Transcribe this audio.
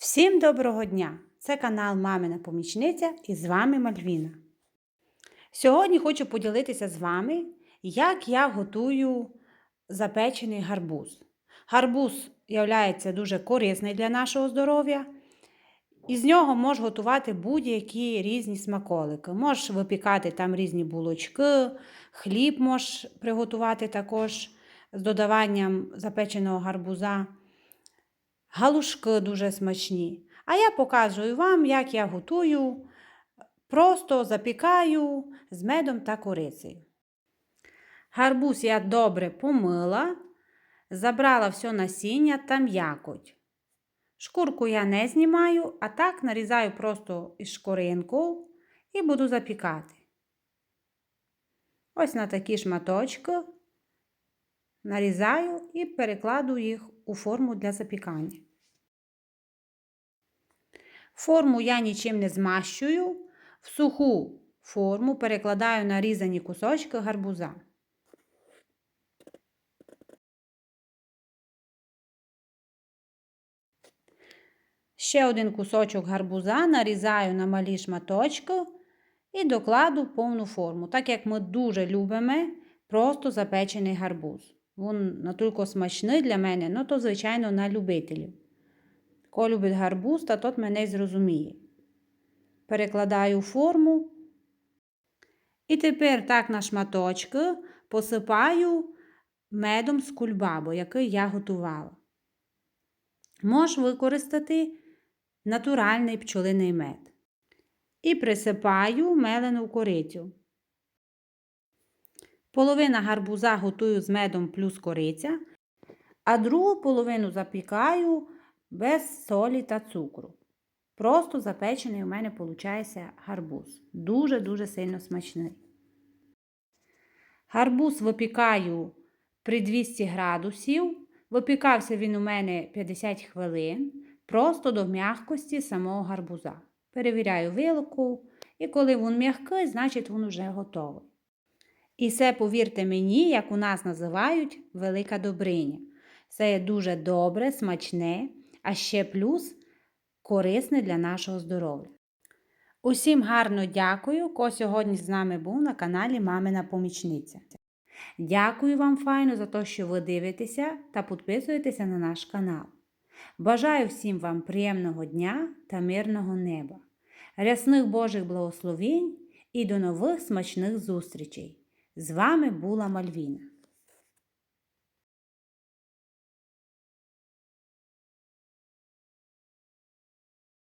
Всім доброго дня! Це канал Мамина Помічниця і з вами Мальвіна. Сьогодні хочу поділитися з вами, як я готую запечений гарбуз. Гарбуз є дуже корисний для нашого здоров'я. І з нього можеш готувати будь-які різні смаколики. Можеш випікати там різні булочки, хліб можеш приготувати також з додаванням запеченого гарбуза. Галушки дуже смачні. А я показую вам, як я готую, просто запікаю з медом та корицею. Гарбуз я добре помила, забрала все насіння та м'якоть. Шкурку я не знімаю, а так нарізаю просто із шкоринку і буду запікати. Ось на такі шматочки нарізаю і перекладу їх у форму для запікання. Форму я нічим не змащую, в суху форму перекладаю нарізані кусочки гарбуза. Ще один кусочок гарбуза нарізаю на малі шматочки і докладу повну форму, так як ми дуже любимо просто запечений гарбуз. Він настільки смачний для мене, ну то, звичайно, на любителів. Хто любить гарбуз, та тот мене зрозуміє. Перекладаю форму. І тепер так на шматочки посипаю медом з кульбабу, який я готувала. Можеш використати натуральний пчолиний мед. І присипаю мелену корицю. Половина гарбуза готую з медом плюс кориця, а другу половину запікаю без солі та цукру. Просто запечений у мене виходить гарбуз. Дуже-дуже сильно смачний. Гарбуз випікаю при 200 градусів. Випікався він у мене 50 хвилин, просто до м'якості самого гарбуза. Перевіряю вилку, і коли він м'який, значить він вже готовий. І це, повірте мені, як у нас називають велика добриня. Це є дуже добре, смачне, а ще плюс корисне для нашого здоров'я. Усім гарно дякую, ко сьогодні з нами був на каналі Мамина Помічниця. Дякую вам файно за те, що ви дивитеся та підписуєтеся на наш канал. Бажаю всім вам приємного дня та мирного неба, рясних Божих благословень і до нових смачних зустрічей! З вами була Мальвіна.